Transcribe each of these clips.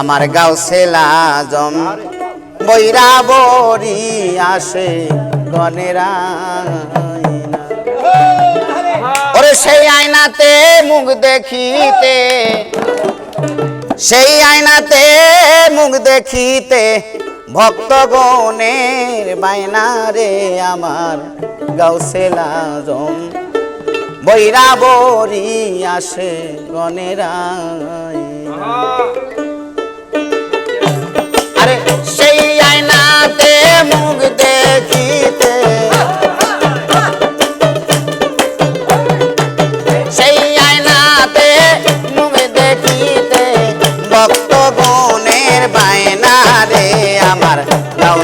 আমার গাও সেলা জম বৈরা বরি আসে গনেরা। ওরে সেই আয়নাতে মুখ দেখিতে, সেই আয়নাতে মুখ দেখিতে ভক্তগণের বাইনা রে আমার গাউসেলা জম বৈরা বরি আসে গনেরা।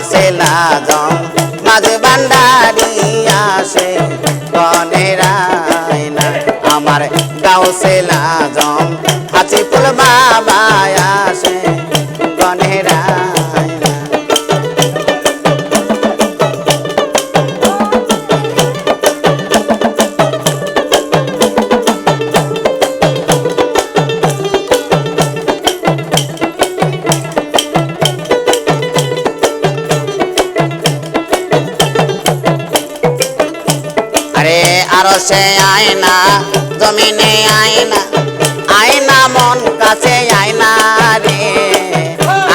গাউসে লাজম মাঝে বান্ডারি আসে গণের না। আমার গাউসে লাজম হাসি ফুল বাবা আসে আয়না, জমিনে আয়না আয়না মন কাছে আয়না রে।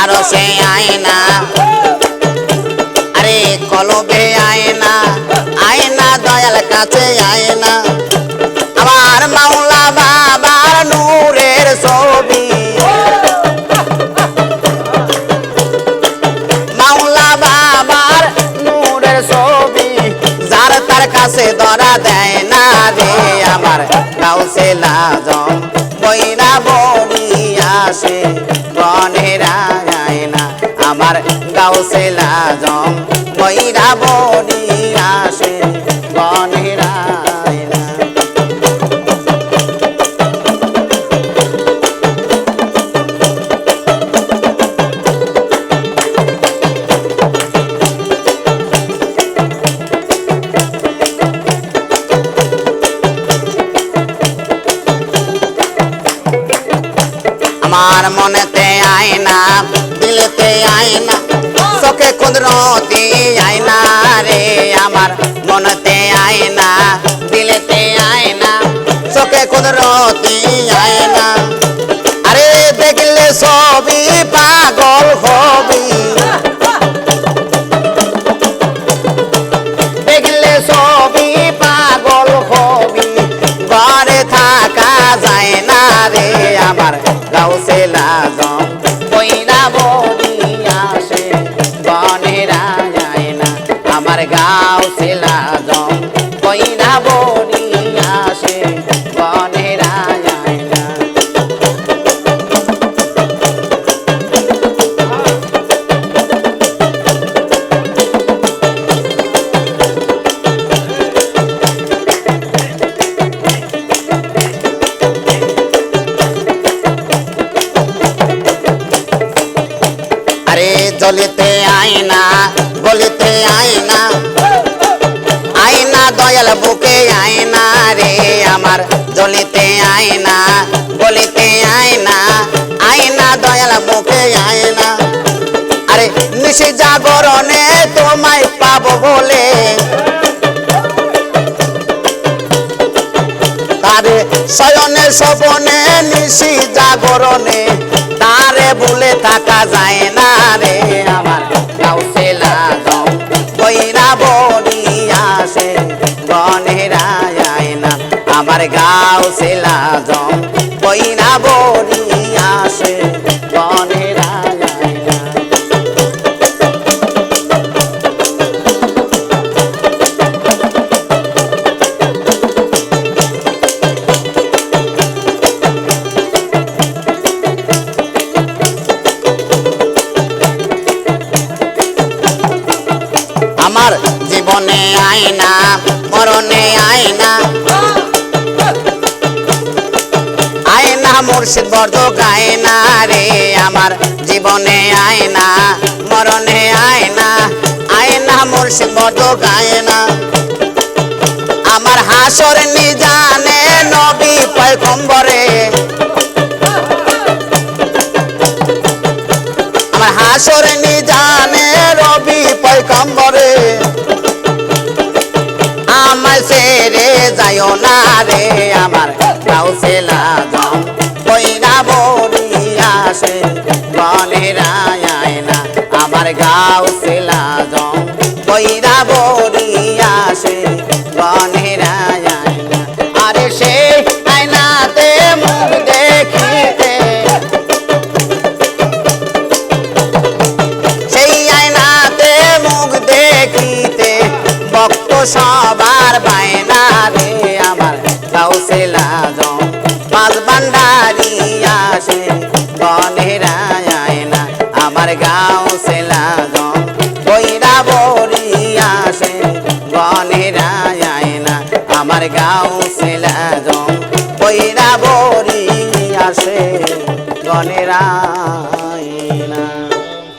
আরও সে আয়না, আরে কলবে আয়না আয়না দয়াল কাছে আয়না। আমার মাওলা বাবার নূরের ছবি কাছে ধরা দেয় না রে আমার কাউসে লাজম বইরা বনি আসে যায় না আমার গাউসে লাজম বইরা বনি আসে বনের আমার মনেতে আয়না, দিলেতে আয়না, চোখে কুদরতি আয়না রে। আমার মনেতে আয়না, দিলেতে আয়না, চোখে কুদরতি আয়না। আরে দেখলে সবই পাগল হবি। গাউসে লাজম বইরা বনি আসে বনেরা যায় না। আমার গাউসে লাজম গলিতে আয়না আয়না দয়াল বুকে আয়না রে, আমার জলিতে আয়না গলিতে আয়না আয়না দয়াল বুকে আয়না আরে, নিশি জাগরণে তোমায় পাবো বলে। তারে শয়নে সপনে নিশি জাগরণে তারে বলে থাকা যায় না রে আমার। কাউসেলা লাগম কইরা বনি আসে গনেরা যায় না। আমার গাউসেলা লাগম কইরা বনি আমার জীবনে আয়না, মরণে আয়না। আয়না, মুর্শিদ বর্ধ গায়না রে, আমার জীবনে আয়না, মরণে আয়না। আয়না, মুর্শিদ বর্ধ গায়না আমার হাসর নিজানে নবী পয়গম্বরে। আসর নিজানে যাইও না রে আমার কাউসেলা জম কইরা বরিয়া সে গনেরায় না আমার কইরা বরিয়া গাঁও সেলা জং কইরা বরি আসে গনেরা